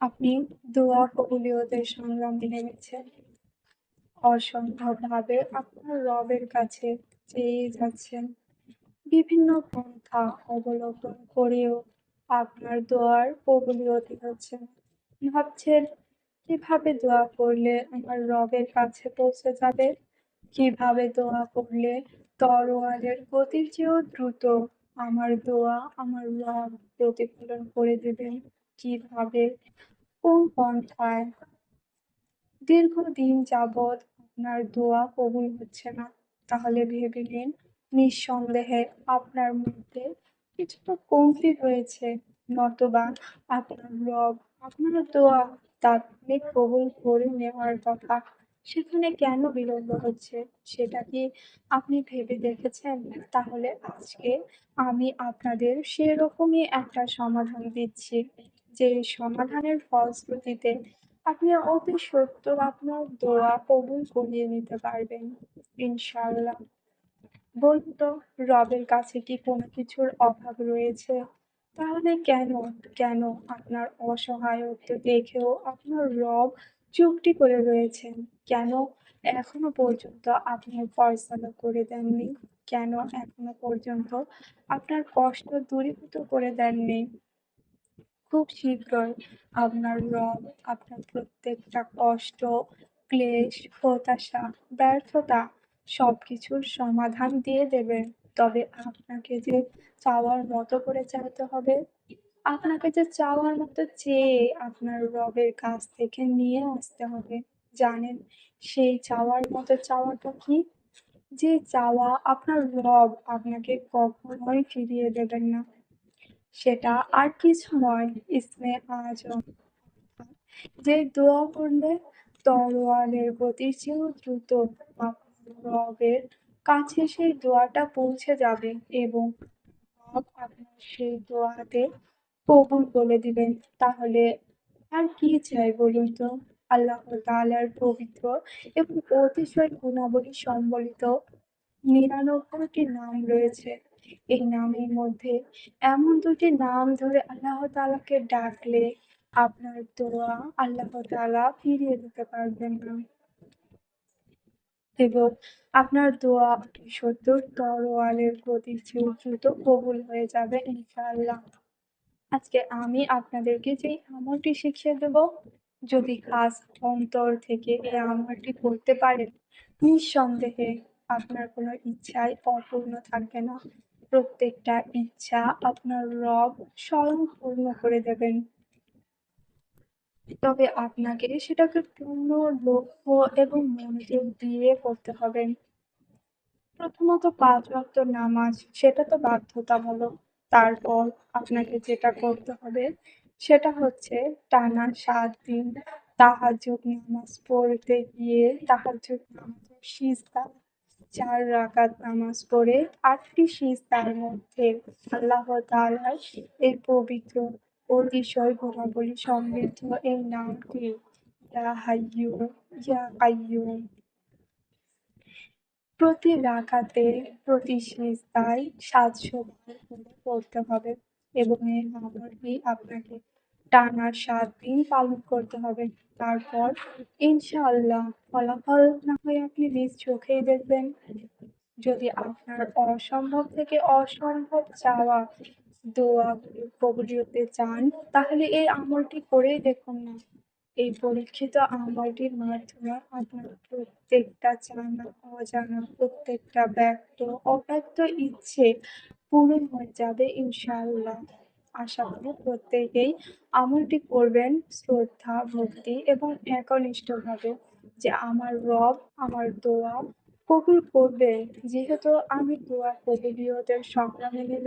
আপনি দোয়া কবুলিয়তের সংগ্রামে নেমেছেন। অসম্ভবভাবে আপনার রবের কাছে চেয়ে যাচ্ছেন। বিভিন্ন পন্থা অবলম্বন করেও আপনার দোয়ার কবুলিয়ত হচ্ছে। ভাবছেন, কীভাবে দোয়া করলে আমার রবের কাছে পৌঁছে যাবে? কীভাবে দোয়া করলে তরোয়ারের গতির চেয়েও দ্রুত আমার দোয়া আমার রব প্রতিফলন করে দেবেন? কীভাবে? কোন পন্থায়? দীর্ঘদিন যাবৎ আপনার দোয়া কবুল হচ্ছে না। তাহলে ভেবে নিন, নিঃসন্দেহে আপনার মধ্যে কিছুটা কমতি রয়েছে, নতবা আপনার রব, আপনার দোয়া তাৎক্ষণিক কবুল করে নেওয়ার কথা। সেখানে কেন বিলম্ব হচ্ছে সেটা কি আপনি ভেবে দেখেছেন? তাহলে আজকে আমি আপনাদের সেরকমই একটা সমাধান দিচ্ছি যে সমাধানের ফলশ্রুতিতে আপনি অতি সত্য আপনার দোয়া কবুল করিয়ে নিতে পারবেন ইনশাআল্লাহ। বলুন তো রবের কাছে কি কোনো কিছুর অভাব রয়েছে? তাহলে কেন, কেন আপনার অসহায়ত্ব দেখেও আপনার রব চুক্তি করে রয়েছেন? কেন এখনও পর্যন্ত আপনার ফয়সালা করে দেননি? কেন এখনও পর্যন্ত আপনার কষ্ট দূরীভূত করে দেননি? খুব শীঘ্রই আপনার রব আপনার প্রত্যেকটা কষ্ট, ক্লেশ, হতাশা, ব্যর্থতা সবকিছুর সমাধান দিয়ে দেবেন। তবে আপনাকে যে চাওয়ার মতো করে চাইতে হবে। আপনাকে যে চাওয়ার মতো চেয়ে আপনার রবের কাছ থেকে নিয়ে আসতে হবে। জানেন সেই চাওয়ার মতো চাওয়াটা কি? যে চাওয়া আপনার রব আপনাকে কখনোই ফিরিয়ে দেবেন না। সেটা আর কিছু নয়, ইসমে আজম যে দোয়া করলে তরোয়ালের গতির চেয়েও দ্রুত রবের কাছে সেই দোয়াটা পৌঁছে যাবে এবং আপনার সেই দোয়াতে কবুল বলে দিবেন। তাহলে আর কি চাই বলুন তো? আল্লাহ তাআলার পবিত্র এবং অতিশয় গুণাবলী সম্বলিত নিরানব্বইটি নাম রয়েছে। এই নামের মধ্যে। এমন দুটি নাম ধরে আল্লাহ তাআলাকে ডাকলে আপনার দোয়া আল্লাহ তাআলা ফিরিয়ে দিতে পারবেন না। এবং আপনার দোয়া সত্তর তরোয়ালের চেয়েও দ্রুত কবুল হয়ে যাবে ইনশাআল্লাহ। আজকে আমি আপনাদেরকে যে আমলটি শিখিয়ে দেব, যদি খাস অন্তর থেকে এই আমলটি করতে পারেন, নিঃসন্দেহে আপনার কোনো ইচ্ছাই অপূর্ণ থাকবে না। প্রত্যেকটা ইচ্ছা আপনার রব স্বয়ং পূর্ণ করে দেবেন। তবে আপনাকে সেটাকে পূর্ণ লক্ষ্য এবং মনোযোগ দিয়ে করতে হবে। প্রথমত পাঁচ ওয়াক্ত নামাজ, সেটা তো বাধ্যতামূলক। তারপর আপনাকে যেটা করতে হবে, সেটা হচ্ছে টানা সাত দিন তাহাজ্জুদ নামাজ পড়তে গিয়ে তাহাজ্জুদ নামাজের সিজদা চার রাকাত নামাজ পড়ে, আটটি সিজদার মধ্যে আল্লাহ এই পবিত্র অতিশয় গুণাবলী সমৃদ্ধ এই নামটি প্রতি রাকাতে, প্রতি সিজদায় সাতশো পড়তে হবে এবং এই আমলটি আপনাকে টানা সাত দিন পালন করতে হবে। তারপর ইনশাআল্লাহ ফলাফল না হয় আপনি নিজ চোখেই দেখবেন। যদি আপনার অসম্ভব থেকে অসম্ভব চাওয়া দোয়া কবুলিয়তে চান, তাহলে এই আমলটি করেই দেখুন না। এই পরীক্ষিত আমলটির মাধ্যমে আপনার প্রত্যেকটা জানা অজানা, প্রত্যেকটা ব্যক্ত, অব্যক্ত ইচ্ছে পূরণ হয়ে যাবে ইনশাআল্লাহ। আশা করি প্রত্যেকেই আমলটি করবেন শ্রদ্ধা, ভক্তি এবং একনিষ্ঠভাবে যে আমার রব, আমার দোয়া কবুল করবে যেহেতু আমি দোয়া কবুলিয়তের সংগ্রামে নেমে